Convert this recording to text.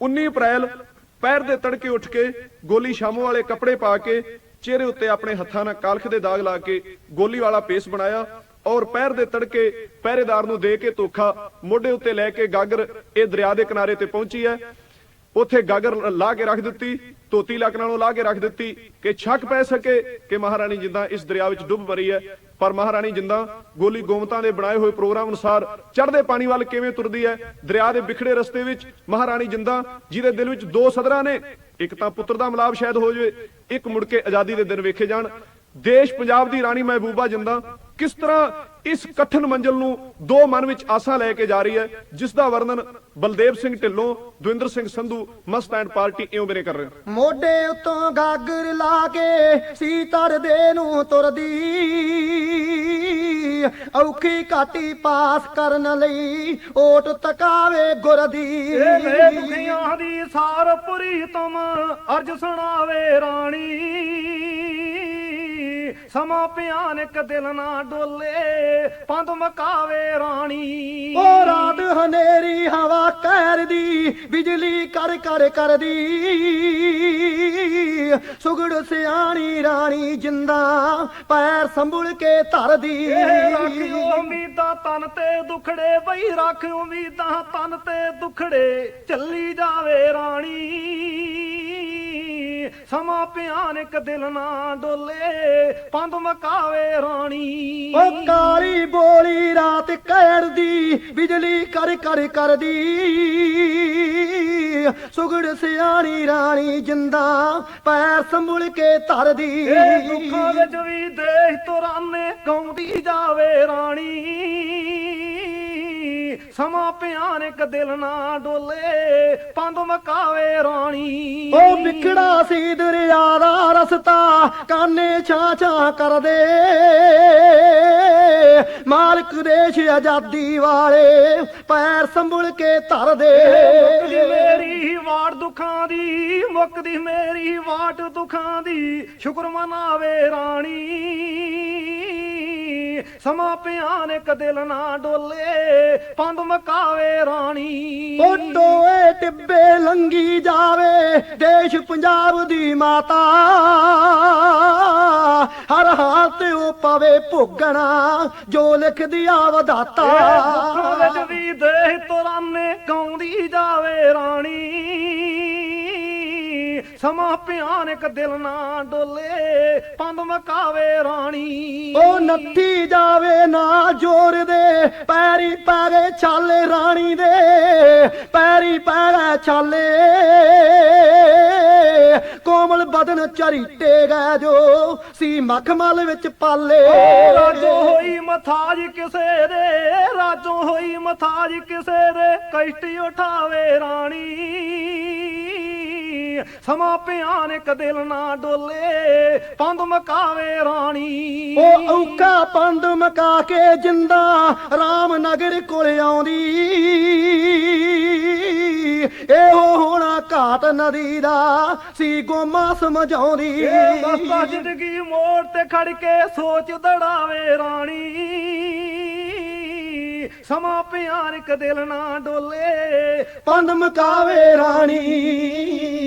19 ਅਪ੍ਰੈਲ, ਪੈਰ ਦੇ ਤੜਕੇ ਉੱਠ ਕੇ ਗੋਲੀ ਸ਼ਾਮੋ ਵਾਲੇ ਕੱਪੜੇ ਪਾ ਕੇ ਚਿਹਰੇ ਉੱਤੇ ਆਪਣੇ ਹੱਥਾਂ ਨਾਲ ਕਾਲਖ ਦੇ ਦਾਗ ਲਾ ਕੇ ਗੋਲੀ ਵਾਲਾ ਪੇਸ ਬਣਾਇਆ ਔਰ ਪੈਰ ਦੇ ਤੜਕੇ ਪਹਿਰੇਦਾਰ ਨੂੰ ਦੇ ਕੇ ਧੋਖਾ ਮੋਢੇ ਉੱਤੇ ਲੈ ਕੇ ਗਾਗਰ ਇਹ ਦਰਿਆ ਦੇ ਕਿਨਾਰੇ ਤੇ ਪਹੁੰਚੀ ਹੈ। ਉੱਥੇ ਗਾਗਰ ਲਾ ਕੇ ਰੱਖ ਦਿੱਤੀ, ਧੋਤੀ ਲੱਕ ਨਾਲੋਂ ਲਾ ਕੇ ਰੱਖ ਦਿੱਤੀ, ਕਿ ਛੱਕ ਪੈ ਸਕੇ ਕਿ ਮਹਾਰਾਣੀ ਜਿੰਦਾ ਇਸ ਦਰਿਆ ਵਿੱਚ ਡੁੱਬ ਮਰੀ ਹੈ। ਪਰ ਮਹਾਰਾਣੀ ਜਿੰਦਾ ਗੋਲੀ ਗੋਮਤਾਂ ਦੇ ਬਣਾਏ ਹੋਏ ਪ੍ਰੋਗਰਾਮ ਅਨੁਸਾਰ ਚੜ੍ਹਦੇ ਪਾਣੀ ਵੱਲ ਕਿਵੇਂ ਤੁਰਦੀ ਹੈ? ਦਰਿਆ ਦੇ ਵਿਖੜੇ ਰਸਤੇ ਵਿੱਚ ਮਹਾਰਾਣੀ ਜਿੰਦਾ, ਜਿਹਦੇ ਦਿਲ ਵਿੱਚ ਦੋ ਸਦਰਾਂ ਨੇ, ਇੱਕ ਤਾਂ ਪੁੱਤਰ ਦਾ ਮਿਲਾਪ ਸ਼ਾਇਦ ਹੋ ਜਾਵੇ, ਇੱਕ ਮੁੜ ਕੇ ਆਜ਼ਾਦੀ ਦੇ ਦਿਨ ਵੇਖੇ ਜਾਣ। ਦੇਸ਼ ਪੰਜਾਬ ਦੀ ਰਾਣੀ ਮਹਿਬੂਬਾ ਜਿੰਦਾ ਕਿਸ ਤਰ੍ਹਾਂ ਇਸ ਕਠਨ ਮੰਜ਼ਲ ਨੂੰ ਦੋ ਮਨ ਵਿੱਚ ਆਸਾਂ ਲੈ ਕੇ ਜਾ ਰਹੀ ਹੈ ਜਿਸ ਦਾ ਵਰਣਨ ਬਲਦੇਵ ਸਿੰਘ ਢਿੱਲੋਂ ਦਵਿੰਦਰ ਸਿੰਘ ਸੰਧੂ ਮਸਤ ਐਂਡ ਪਾਰਟੀ ਇਉਂ ਮੇਰੇ ਕਰ ਰਹੇ। ਮੋਢੇ ਉੱਤੋਂ ਗਾਗਰ ਲਾ ਕੇ ਸੀ ਤਰਦੇ ਨੂੰ ਤੁਰਦੀ ਔਖੀ ਘਾਟੀ ਪਾਸ ਕਰਨ ਲਈ ਓਟ ਤਕਾਵੇ ਗੁਰਦੀ ਏ ਮੇ ਦੁਖੀਆਂ ਦੀ ਸਾਰ ਪੁਰੀ ਤੁਮ ਅਰਜ ਸੁਣਾਵੇ ਰਾਣੀ ਸਮਾ ਭਿਆਨਕ ਦਿਲ ਨਾ ਡੋਲੇ ਪੰਦ ਮਕਾਵੇ ਰਾਣੀ। ਓ ਰਾਤ ਹਨੇਰੀ ਹਵਾ ਕਹਿਰਦੀ ਬਿਜਲੀ ਕਰ ਕਰ ਕਰਦੀ। ਸੁਗੜ ਸਿਆਣੀ ਰਾਣੀ ਜਿੰਦਾ ਪੈਰ ਸੰਭੁਲ ਕੇ ਧਰਦੀ। ਰੱਖ ਉਮੀਦਾਂ ਤਨ ਤੇ ਦੁਖੜੇ ਬਈ ਰੱਖ ਉਮੀਦਾਂ ਤਨ ਤੇ ਦੁਖੜੇ ਚੱਲੀ ਜਾਵੇ ਰਾਣੀ। ਸਮਾ ਭਿਆਨਕ ਦਿਲ ਨਾ ਡੋਲੇ ਪੰਦ ਮਕਾਵੇ ਰਾਣੀ। ਓ ਕਾਲੀ ਬੋਲੀ ਰਾਤ ਕਹਿਰਦੀ ਬਿਜਲੀ ਕਰ ਕਰ ਕਰਦੀ। ਸੁਗੜ ਸਿਆਣੀ ਰਾਣੀ ਜਿੰਦਾ ਪੈਰ ਸੰਭੁਲ ਕੇ ਧਰਦੀ। ਦੁੱਖਾਂ ਵਿੱਚ ਵੀ ਦੇਹ ਤੁਰਾਨੇ ਗਾਉਂਦੀ ਜਾਵੇ ਰਾਣੀ। ਸਮਾ ਭਿਆਨਕ ਦਿਲ ਨਾ ਡੋਲੇ ਪੰਦ ਮਕਾਵੇ ਰਾਣੀ। ਉਹ ਵਿਖੜਾ ਸੀ ਦਰਿਆ ਦਾ ਰਸਤਾ ਕਾਨੇ ਛਾਂ ਛਾਂ ਕਰਦੇ। ਮਾਲਕ ਦੇਸ਼ ਆਜ਼ਾਦੀ ਵਾਲੇ ਪੈਰ ਸੰਭੁਲ ਕੇ ਧਰਦੇ। ਮੇਰੀ ਵਾਟ ਦੁੱਖਾਂ ਦੀ ਮੁੱਕਦੀ ਮੇਰੀ ਵਾਟ ਦੁੱਖਾਂ ਦੀ ਸ਼ੁਕਰ ਮਨਾਵੇ ਰਾਣੀ। ਸਮਾ ਦਿਲ ਨਾ ਡੋਲੇ ਪੰਦ ਮਕਾਵੇ ਰਾਣੀ। ਉਹ ਟੋਏ ਟਿੱਬੇ ਲੰਗੀ ਜਾਵੇ ਦੇਸ਼ ਪੰਜਾਬ ਦੀ ਮਾਤਾ। ਹਰ ਹਾਲ ਤੇ ਉਹ ਪਵੇ ਭੋਗਣਾ ਜੋ ਲਿਖਦੀ ਆ ਵਧਾਤਾ। ਵਿੱਚ ਵੀ ਦੇਹ ਤੁਰਾਨੇ ਗਾਉਂਦੀ ਜਾਵੇ ਰਾਣੀ। ਸਮਾ ਭਿਆਨਕ ਦਿਲ ਨਾ ਡੋਲੇ ਪੰਦ ਮਕਾਵੇ ਰਾਣੀ। ਉਹ ਨੱਥੀ ਜਾਵੇ ਨਾ ਜੋਰ ਦੇ ਪੈਰੀ ਪੈ ਗਏ ਛਾਲੇ ਰਾਣੀ ਦੇ ਪੈਰੀ ਪੈ ਗਏ ਛਾਲੇ। ਕੋਮਲ ਬਦਨ ਚਰੀਟੇ ਗਏ ਜੋ ਸੀ ਮਖਮਲ ਵਿੱਚ ਪਾਲੇ। ਰਾਜੋ ਹੋਈ ਮਥਾਜ ਕਿਸੇ ਦੇ ਰਾਜੋ ਹੋਈ ਮਥਾਜ ਕਿਸੇ ਦੇ ਕਸ਼ਟ ਉਠਾਵੇ ਰਾਣੀ। ਸਮਾ ਭਿਆਨਕ ਦਿਲ ਨਾ ਡੋਲੇ ਪੰਦ ਮਕਾਵੇ ਰਾਣੀ। ਉਹ ਔਕਾ ਪੰਦ ਮਕਾ ਕੇ ਜਿੰਦਾ ਰਾਮਨਗਰ ਕੋਲ ਆਉਂਦੀ। ਇਹੋ ਹੋਣਾ ਘਾਟ ਨਦੀ ਦਾ ਸੀ ਗੋਮਾ ਸਮਝਾਉਂਦੀ। ਦਸਤਾ ਜ਼ਿੰਦਗੀ ਮੋੜ ਤੇ ਖੜ ਕੇ ਸੋਚ ਦੜਾਵੇ ਰਾਣੀ। ਸਮਾ ਭਿਆਨਕ ਦਿਲ ਨਾ ਡੋਲੇ ਪੰਦ ਮਕਾਵੇ ਰਾਣੀ।